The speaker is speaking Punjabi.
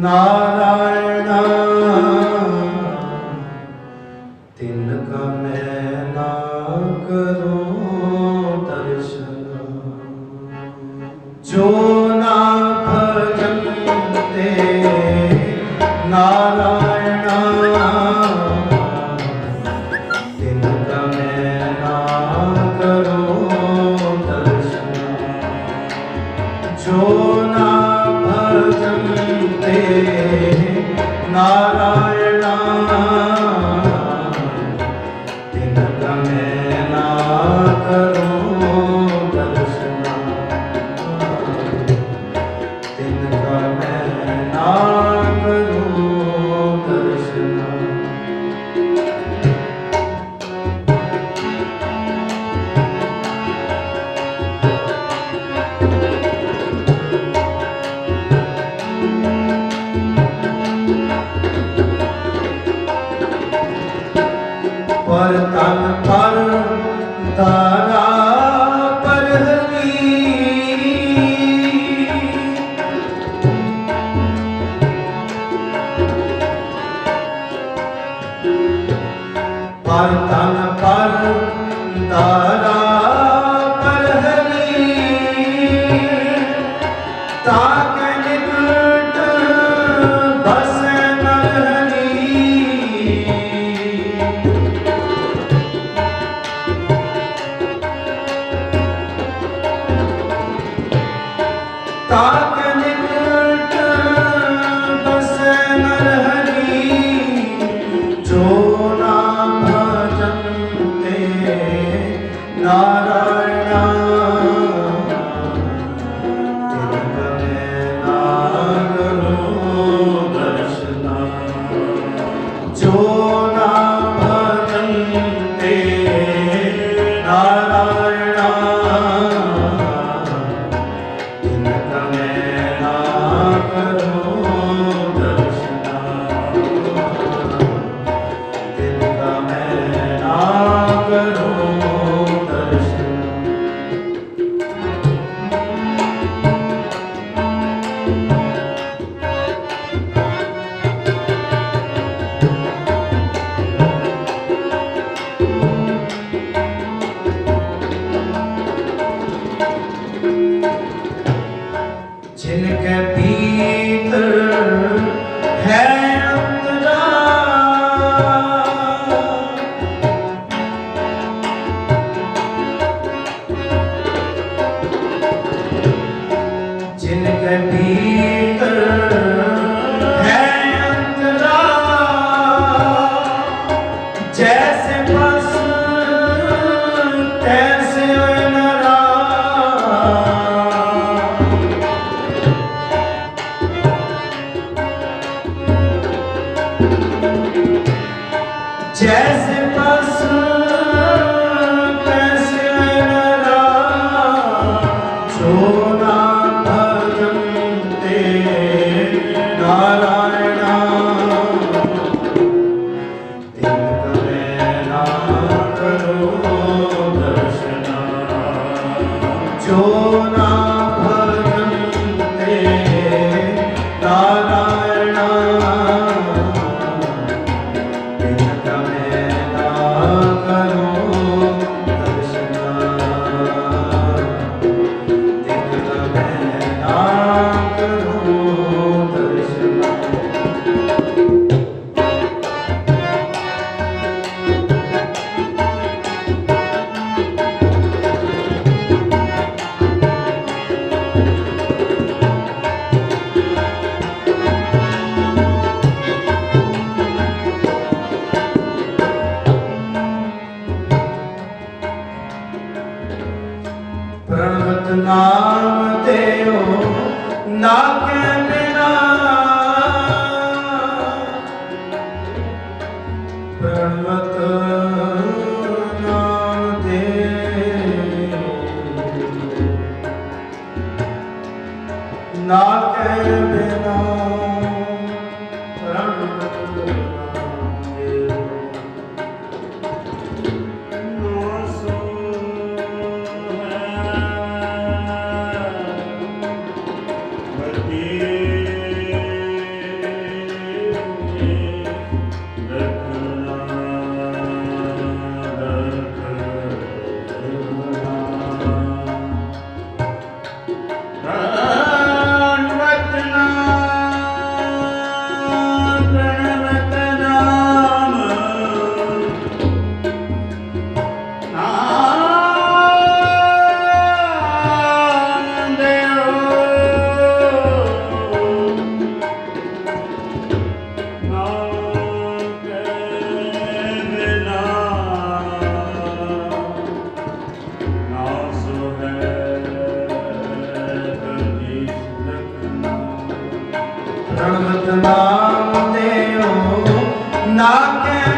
ਨਾਰਾਇਣਾ, ਤਿਨ ਕਾ ਮੈਂ ਨਾ ਕਰੋ ਦਰਸ਼ਨ। ਜੋ ਨਾ ਭਜੰਤੇ ਨਾਰਾਇਣਾ ਮੈਂ ਨਾ ਕਰੋ ਦਰਸ਼ਨ। 감사합니다. 다 ਪ੍ਰਣਵਤ ਨਾਮ ਦੇਓ ਨਾ ਕਹਿ ਬਿਨਾ। ਪ੍ਰਣਵਤ ਨਾਮ ਦੇਓ ਨਾ ਕਹਿ ਨਾ ਕਹਿ